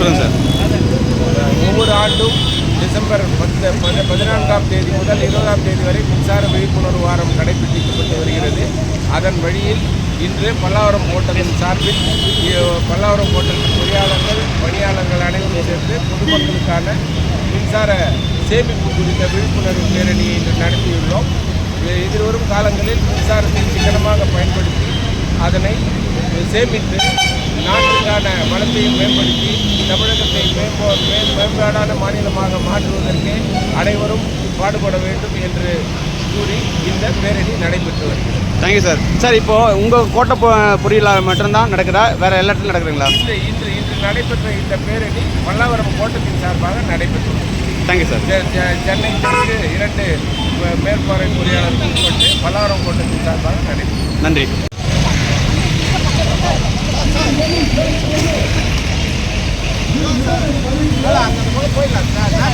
சொல்லுங்கள் சார். ஒவ்வொரு ஆண்டும் டிசம்பர் பத்து பதினான்காம் தேதி முதல் இருபதாம் தேதி வரை மின்சார விழிப்புணர்வு வாரம் கடைபிடிக்கப்பட்டு வருகிறது. அதன் வழியில் இன்று பல்லாவரம் ஹோட்டலின் சார்பில் பல்லாவரம் ஹோட்டலின் பொறியாளர்கள் பணியாளர்கள் அனைவரும் சேர்ந்து பொதுமக்களுக்கான மின்சார சேமிப்பு குறித்த விழிப்புணர்வு பேரணியை இன்று நடத்தியுள்ளோம். எதிர்வரும் காலங்களில் மின்சாரத்தை சிக்கனமாக பயன்படுத்தி அதனை சேமித்து நாட்டுக்கான வளத்தையும் மேம்படுத்தி தமிழகத்தை மேம்போ மேம்பாடான மாநிலமாக மாற்றுவதற்கு அனைவரும் பாடுபட வேண்டும் என்று கூறி இந்த பேரணி நடைபெற்று வருகிறது. தேங்க்யூ சார் சார் இப்போது உங்கள் கோட்டை பொ- பொறியியல் மட்டும்தான் நடக்குதா? வேறு எல்லா இடத்துலையும் நடக்குதுங்களா? இன்று இன்று இன்று நடைபெற்ற இந்த பேரணி பல்லாவரம் கோட்டத்தின் சார்பாக நடைபெற்றுள்ளது தேங்க்யூ சார் சென்னை தெற்கு இரண்டு மேற்பார்வை பொறியாளர்கள் உட்பட்டு பல்லாவரம் கோட்டத்தின் சார்பாக நடைபெற்றது. நன்றி.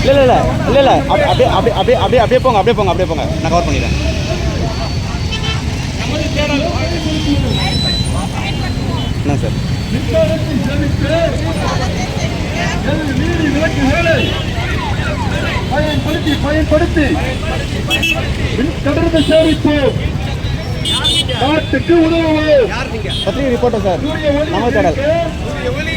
இல்லை இல்லை இல்லை இல்லை. அப்படியே அப்படியே அப்படியே அப்படியே அப்படியே போங்க அப்படியே போங்க அப்படியே போங்க. நான் கவர் பண்ணிடுறேன். என்ன சார்? பயன்படுத்தி பயன்படுத்தி மின்கட்டணத்தை சேமிப்போம் நாட்டுக்கு உதவுவோம் பத்திரிகை ரிப்போர்ட்டர் சார் சூரிய ஒளி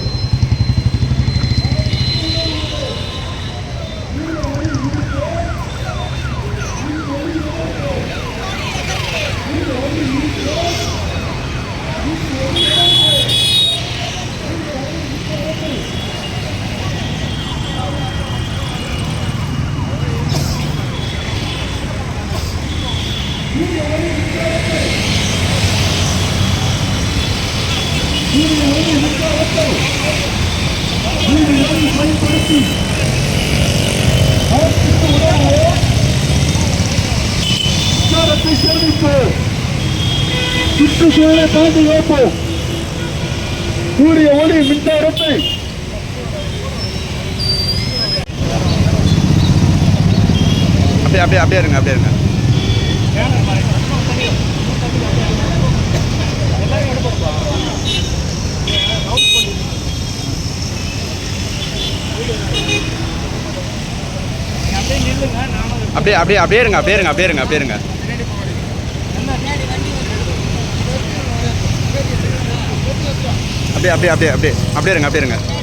ஒளி சாரி சார் சரிங்களா மின்சாரத்தை சேமிப்போம் சுற்றுச்சூழலை பாதுகாப்போம் சூரிய ஒளி மின்சாரத்தை அப்படியே அப்படியே அப்படியே இருங்க அப்படியே இருங்க. அப்படியே அப்படியே அப்படியே இருங்க அப்படியே இருங்க அப்படியே இருங்க அப்படியே இருங்க. அப்படியே அப்படியே அப்படியே அப்படியே அப்படியே இருங்க அப்படியே இருங்க.